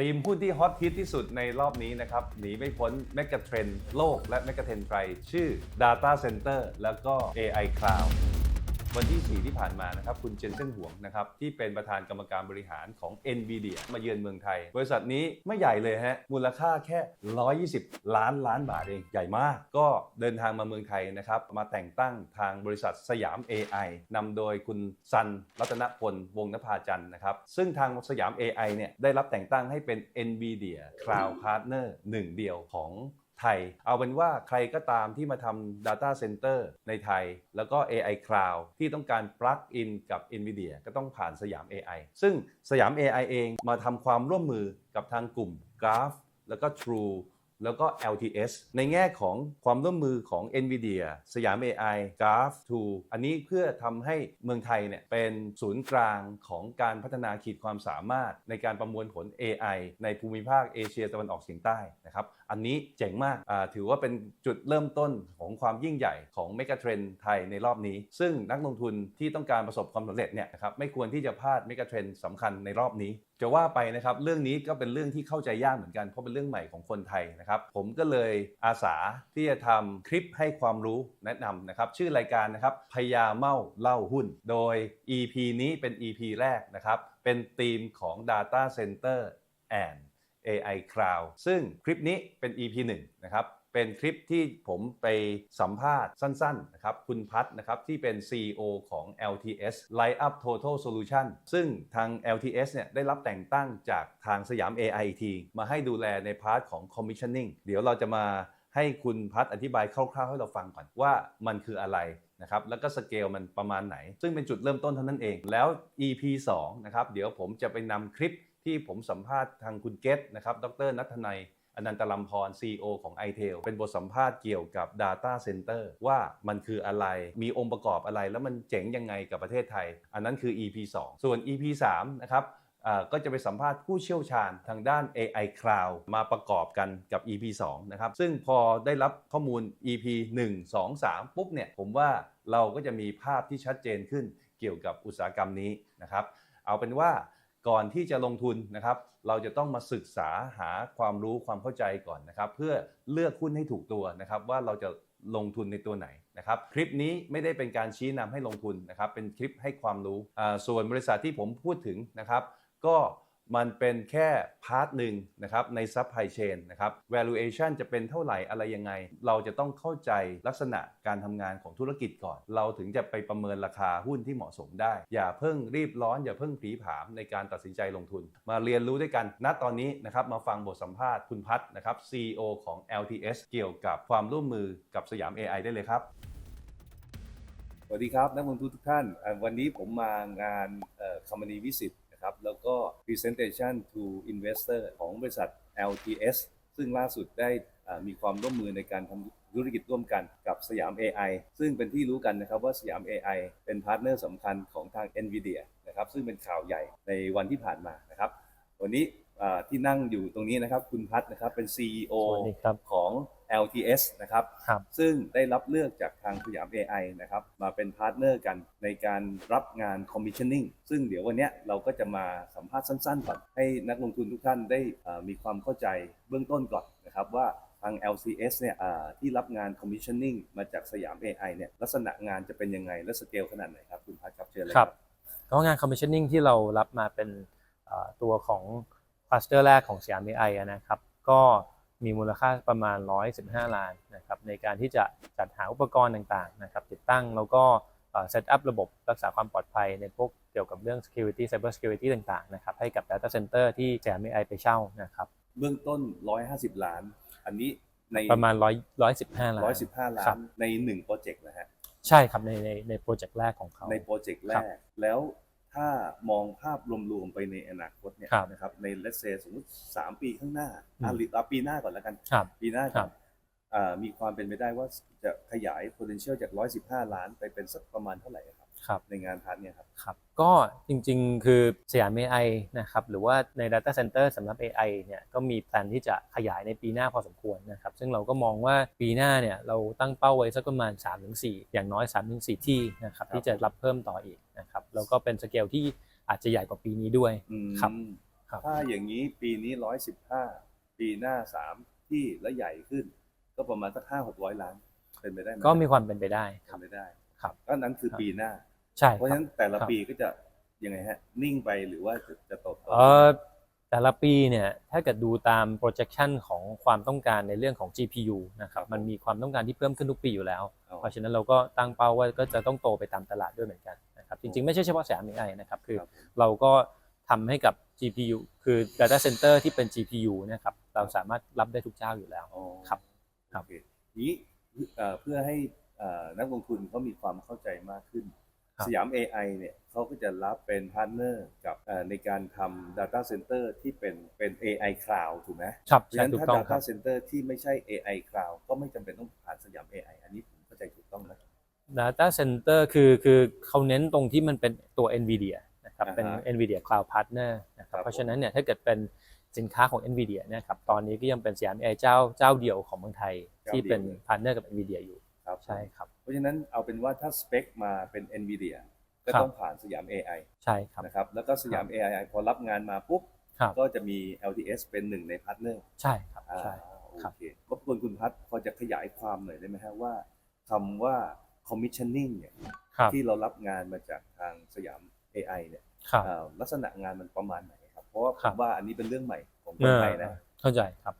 ทีมหุ้นที่ฮอตฮิตที่สุดในรอบนี้นะครับ หนีไม่พ้นเมกะเทรนโลกและเมกะเทรนไทยชื่อ Data Center แล้วก็ AI Cloud วันที่ 4 ที่ผ่านมานะครับคุณเจนเซนหวงนะครับที่เป็นประธานกรรมการบริหารของ NVIDIA มาเยือนเมืองไทย บริษัทนี้ไม่ใหญ่เลยฮะมูลค่าแค่ 120 ล้านล้านบาทเองใหญ่มาก ก็เดินทางมาเมืองไทยนะครับมาแต่งตั้งทางบริษัทสยาม AI นำโดยคุณซันรัตนพลวงศ์นภาจันทร์นะครับซึ่งทางสยาม AI เนี่ยได้รับแต่งตั้งให้เป็น NVIDIA Cloud Partner หนึ่งเดียวของ ไทย เอาเป็นว่าใครก็ตามที่มาทำ Data Center ในไทย แล้วก็ AI Cloud ที่ต้องการ plug in กับ NVIDIA ก็ต้องผ่านสยาม AI ซึ่งสยาม AI เองมาทำความร่วมมือกับทางกลุ่ม Graph แล้วก็ True แล้วก็ LTS ในแง่ของความร่วมมือของ NVIDIA สยาม AI Graph 2อันนี้เพื่อทำให้เมืองไทยเนี่ยเป็นศูนย์กลางของการพัฒนาขีดความสามารถในการประมวลผล AI ในภูมิภาคเอเชียตะวันออกเฉียงใต้นะครับ อันนี้เจ๋งมากถือว่าเป็นจุดเริ่มต้นของความยิ่งใหญ่ของเมกะเทรนไทยในรอบนี้ ซึ่งนักลงทุนที่ต้องการประสบความสำเร็จเนี่ยนะครับไม่ควรที่จะพลาดเมกะเทรนสำคัญในรอบนี้จะว่าไปนะครับเรื่องนี้ก็เป็นเรื่องที่เข้าใจยากเหมือนกันเพราะเป็นเรื่องใหม่ของคนไทยนะครับผมก็เลยอาสาที่จะทำคลิปให้ความรู้แนะนำนะครับชื่อรายการนะครับพยาเมาเล่าหุ้น โดย EP นี้เป็น EP แรกนะครับเป็นธีมของ Data Center and AI Cloud ซึ่งคลิปนี้เป็น EP 1 นะครับ เป็นคลิปที่ผมไปสัมภาษณ์สั้นๆนะครับคุณพัฒนะครับที่เป็น CEO ของ LTS Light Up Total Solution ซึ่งทาง LTS เนี่ยได้รับแต่งตั้งจากทางสยาม AI อีกทีมาให้ดูแลในพาร์ทของ Commissioning เดี๋ยวเราจะมาให้คุณพัฒอธิบายคร่าวๆให้เราฟังก่อนว่ามันคืออะไรนะครับแล้วก็สเกลมันประมาณไหน ซึ่งเป็นจุดเริ่มต้นเท่านั้นเองแล้ว EP 2นะครับเดี๋ยวผมจะไปนำคลิป ที่ผมสัมภาษณ์ทางคุณเกตนะครับ ดรนัทนัยอนันตลัมพร CEO ของ i t e l เป็นบทสัมภาษณ์เกี่ยวกับ Data Center ว่ามันคืออะไร มีองค์ประกอบอะไร แล้วมันเจ๋งยังไงกับประเทศไทย อันนั้นคือ EP 2 ส่วน EP 3 นะครับก็จะไปสัมภาษณ์ผู้เชี่ยวชาญทางด้าน AI Cloud มาประกอบกันกับ EP 2 นะครับ ซึ่งพอได้รับข้อมูล EP 1 2 3 ปุ๊บเนี่ย ผมว่าเราก็จะมีภาพที่ชัดเจนขึ้นเกี่ยวกับอุตสาหกรรมนี้นะครับ เอาเป็นว่า ก่อนที่จะลงทุนนะครับ เราจะต้องมาศึกษาหาความรู้ความเข้าใจก่อนนะครับ เพื่อเลือกหุ้นให้ถูกตัวนะครับ ว่าเราจะลงทุนในตัวไหนนะครับ คลิปนี้ไม่ได้เป็นการชี้นำให้ลงทุนนะครับ เป็นคลิปให้ความรู้ส่วนบริษัทที่ผมพูดถึงนะครับ ก็ มันเป็นแค่พาร์ทหนึ่งนะครับในซัพพลายเชนนะครับ valuation จะเป็นเท่าไหร่อะไรยังไง เราจะต้องเข้าใจลักษณะการทำงานของธุรกิจก่อน เราถึงจะไปประเมินราคาหุ้นที่เหมาะสมได้ อย่าเพิ่งรีบร้อน อย่าเพิ่งผีผามในการตัดสินใจลงทุน มาเรียนรู้ด้วยกัน ณ ตอนนี้นะครับมาฟังบทสัมภาษณ์คุณพัฒนะครับ CEO ของ LTS เกี่ยวกับความร่วมมือกับสยาม AI ได้เลยครับสวัสดีครับนักลงทุนทุกท่าน วันนี้ผมมางานเอ่อ Company Visit นะครับ แล้วก็ Presentation to Investor ของบริษัท LTS ซึ่งล่าสุดได้มีความร่วมมือในการทำธุรกิจร่วมกันกับสยาม AI ซึ่งเป็นที่รู้กันนะครับว่าสยาม AI เป็นพาร์ทเนอร์สำคัญของทาง NVIDIA นะครับซึ่งเป็นข่าวใหญ่ในวันที่ผ่านมานะครับ วันนี้ อ่าที่นั่งอยู่ตรงนี้นะครับ คุณพัฒนะครับ เป็น CEO สวัสดีครับ ของ LTS นะครับ ครับ ซึ่งได้รับเลือกจากทางสยาม AI นะครับมาเป็นพาร์ทเนอร์กันในการรับงาน Commissioning ซึ่งเดี๋ยววันเนี้ยเราก็จะมาสัมภาษณ์สั้นๆก่อนให้นักลงทุนทุกท่านได้เอ่อมีความเข้าใจเบื้องต้นก่อนนะครับว่าทาง LCS เนี่ยอ่าที่รับงาน Commissioning มาจากสยาม AI เนี่ยลักษณะงานจะเป็นยังไงและสเกลขนาดไหนครับคุณพัฒครับเชิญเลย ครับก็งาน commissioning ที่เรารับมาเป็นเอ่อตัวของ คลัสเตอร์แรกของสยาม AI อะนะครับ ก็มีมูลค่าประมาณ 115 ล้านนะครับในการที่จะจัดหาอุปกรณ์ต่างๆนะครับติดตั้งแล้วก็เซตอัพระบบรักษาความปลอดภัยในพวกเกี่ยวกับเรื่อง security cyber security ต่างๆนะครับให้กับ data center ที่สยาม AI ไปเช่านะครับเบื้องต้น 150 ล้าน อันนี้ในประมาณ 100 115 ล้าน 115 ล้าครันบในหนึ่งโปรเจกต์นะฮะ ใช่ครับ ในในในโปรเจกต์แรกของเขา ในโปรเจกต์แรครักบแล้ว ถ้ามองภาพรวมๆไปในอนาคตเนี่ยครับนะครับในเลสเซสมมติ3ปีข้างหน้าอืมอะหรือเอาปีหน้าก่อนแล้วกัน ครับ ปีหน้าคก่รัอบนอ่ามีความเป็นไปได้ว่าจะขยาย potential จาก 115 ล้านไปเป็นสักประมาณเท่าไหร่ครับ ครับในงานพาร์ทเนี่ยครับ ครับ ก็จริงๆ คือสยาม AI นะครับ หรือว่าใน Data Center สำหรับ AI เนี่ยก็มีแผนที่จะขยายในปีหน้าพอสมควรนะครับ ซึ่งเราก็มองว่าปีหน้าเนี่ยเราตั้งเป้าไว้สักประมาณ 3-4 อย่างน้อย 3-4 ที่นะครับครับที่จะรับเพิ่มต่ออีกนะครับ แล้วก็เป็นสเกลที่อาจจะใหญ่กว่าปีนี้ด้วยอืมครับครับถ้าอย่างนี้ปีนี้ร้อยสิบห้าปีหน้าสามที่และใหญ่ขึ้น ก็ประมาณสักห้าหกร้อยล้าน เป็นไปได้ไหมก็มีความเป็นไปได้คเป็รับนไปได้ ครับก็นั้นคือครับปีหน้า ใช่เพราะคฉะรับนั้นแต่ละครับปีก็จะยังไงฮะนิ่งไปหรือว่าจะจะโตโตเออแต่ละปีเนี่ยถ้าเกิดดูตาม projection ของความต้องการในเรื่องของ GPU นะครับมันมีความต้องการที่เพิ่มขึ้นทุกปีอยู่แล้วเอาเพราะฉะนั้นเราก็ตั้งเป้าว่าก็จะต้องโตไปตามตลาดด้วยเหมือนกันนะครับจริงๆ ไม่ใช่เฉพาะสยาม AI นะครับคือครับผมเราก็ทำให้กับ GPU คือ data center ที่เป็น GPU เนะครับเราสามารถรับได้ทุกเจ้าอยู่แล้วอ๋อครับครับโอเคนี้เอ่อเพื่อให้เอ่อนักลงทุนเขามีความเข้าใจมากขึ้นครับ สยาม AI เนี่ยเขาก็จะรับเป็นพาร์ทเนอร์กับเอ่อในการทำ Data Center ที่เป็นเป็น AI Cloud ถูกไหมครับเพราะฉะใช่นั้นถูกถ้าต้องครั Data บ Center ที่ไม่ใช่ AI Cloud ก็ไม่จำเป็นต้องผ่านสยาม AI อันนี้ผมเข้าใจถูกต้องไหม Data Center คือคือเขาเน้นตรงที่มันเป็นตัว NVIDIA นะครับอ่าฮะเป็น NVIDIA Cloud Partner นะคครับรับเพราะฉะนั้นเนี่ยถ้าเกิดเป็นสินค้าของ NVIDIA เนะครับตอนนี้ก็ยังเป็นสยาม AI เจ้าเจ้าเดียวของเมืองไทยเจ้าที่เป็นเดียวเลยพาร์ทเนอร์กับ NVIDIA อยู่ ครับ ใช่ครับ เพราะฉะนั้นเอาเป็นว่าถ้าสเปคมาเป็น NVIDIA ก็ครับต้องผ่านสยาม AI ใช่ครับนะครับ แล้วก็สยาม AI พอรับงานมาปุ๊บครับก็จะมี LTS เป็นหนึ่งในพาร์ทเนอร์ ใช่ครับอ่าใช่โอครับเครบกวนคุณพัฒน์พอจะขยายความหน่อยได้ไหมฮะว่าคำว่า commissioning เนี่ยครับที่เรารับงานมาจากทางสยาม AI เนี่ยครับอ่าลักษณะงานมันประมาณไหนครับ เพราะว่าผครัมบว่าอันนี้เป็นเรื่องใหม่ของคนไทยนะ เข้าใจครับ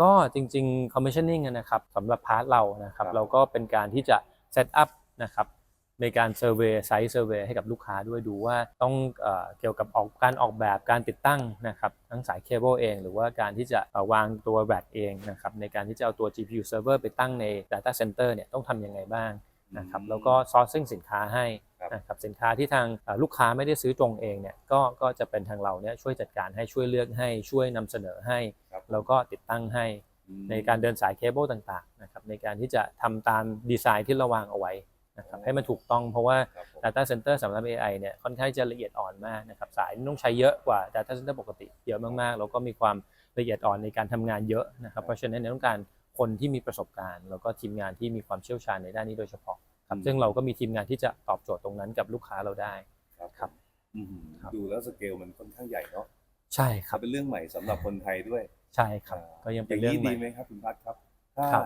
ก็จริงๆ commissioning อะนะครับสำหรับพาร์ทเรานะครับครับเราก็เป็นการที่จะ set up นะครับในการ survey site survey ให้กับลูกค้าด้วยดูว่าต้องเอ่อเกี่ยวกับออกการออกแบบการติดตั้งนะครับทั้งสายเคเบิลเอง หรือว่าการที่จะเอ่อวางตัว rack เองนะครับในการที่จะเอาตัว GPU server ไปตั้งใน data center เนี่ยต้องทำยังไงบ้างนะครับแล้วก็ sourcing สินค้าให้ครับนะครับสินค้าที่ทางเอ่อลูกค้าไม่ได้ซื้อตรงเองเนี่ยก็ก็จะเป็นทางเราเนี่ยช่วยจัดการให้ช่วยเลือกให้ช่วยนำเสนอให้ ครับแล้วก็ติดตั้งให้อืมในการเดินสายเคเบิลต่างๆนะครับในการที่จะทำตามดีไซน์ที่เราวางเอาไว้นะครับอ๋อให้มันถูกต้องเพราะว่าครับผม Data Center สำหรับ AI เนี่ยค่อนข้างจะละเอียดอ่อนมากนะครับสายต้องใช้เยอะกว่า Data Center ปกติเยอะมากๆ แล้วก็มีความละเอียดอ่อนในการทำงานเยอะนะครับเพราะฉะนั้นเนี่ยต้องการคนที่มีประสบการณ์ แล้วก็ทีมงานที่มีความเชี่ยวชาญในด้านนี้โดยเฉพาะครับซึ่งเราก็มีทีมงานที่จะตอบโจทย์ตรงนั้นกับลูกค้าเราได้ครับครับอืมครับดูแล้วสเกลมันค่อนข้างใหญ่เนาะใช่คครัรับบเป็นเรื่องใหม่สำหรับคนไทยด้วย ใช่ครับอ่าก็ยังอเป็นย่างเรื่องนี้ใหม่ ดีไหมครับคุณพัฒน์ครับถ้าครับ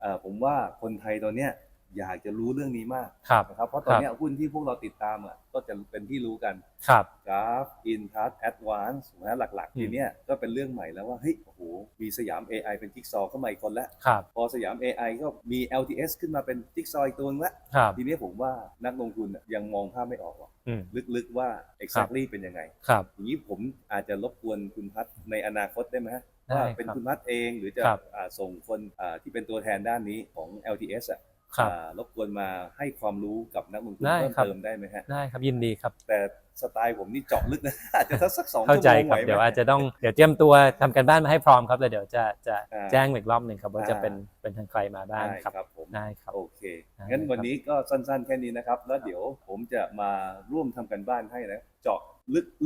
เอ่อผมว่าคนไทยตอนเนี้ย อยากจะรู้เรื่องนี้มากครับนะครับ เพราะตอนเนี้ยหุ้นที่พวกเราติดตามอะก็จะเป็นที่รู้กันครับกราฟอินทัสแอดวานซ์นะหลักๆอืมทีเนี้ยก็เป็นเรื่องใหม่แล้วว่าเฮ้ยโอ้โหมีสยาม AI เป็นจิ๊กซอว์เข้ามาอีกคนแล้วครับพอสยาม AI ก็มี LTS ขึ้นมาเป็นจิ๊กซอว์อีกตัวนึงละครับทีนี้ผมว่านักลงทุนอะยังมองภาพไม่ออกหรอกอืมลึกๆว่า exactly เป็นยังไงครับอย่างนี้ผมอาจจะรบกวนคุณพัฒน์ในอนาคตได้ไหมฮะได้ว่าเป็นครับคุณพัฒน์เองหรือจะครับอ่าส่งคนอ่าที่เป็นตัวแทนด้านนี้ของ LTS อะ ครับอ่ารบกวนมาให้ความรู้กับนักลงทุนได้เพิ่มครับเติมได้ไหมฮะได้ครับยินดีครับ แต่สไตล์ผมนี่เจาะลึกนะอาจจะสักสักสองเข้าชั่วใจโมงคไหวรับไหมเดี๋ยวอาจจะต้องเดี๋ยวเตรียมตัวทำกันบ้านมาให้พร้อมครับแล้วเดี๋ยวจะจะอ่าแจ้งอีกรอบหนึ่งครับว่าจะอ่าเป็นเป็นทางใครมาบ้างได้ครับครับผมได้ครับโอเคได้งั้นครับวันนี้ก็สั้นๆแค่นี้นะครับ แล้วเดี๋ยวผมจะมาร่วมทำกันบ้านให้นะเจาะ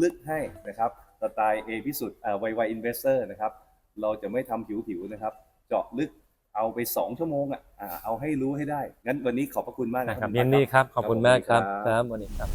ลึกๆให้นะครับสไตล์เอพิสุดอ่าไวไวอินเวสเตอร์นะครับเราจะไม่ทำผิวๆนะครับ เจาะลึก เอาไป2ชั่วโมงอะอ่าเอาให้รู้ให้ได้ งั้นวันนี้ขอบพระคุณมากนะนะคครัรับบยินดีครับขอบคุณมากครับครับครับวันนี้ครับ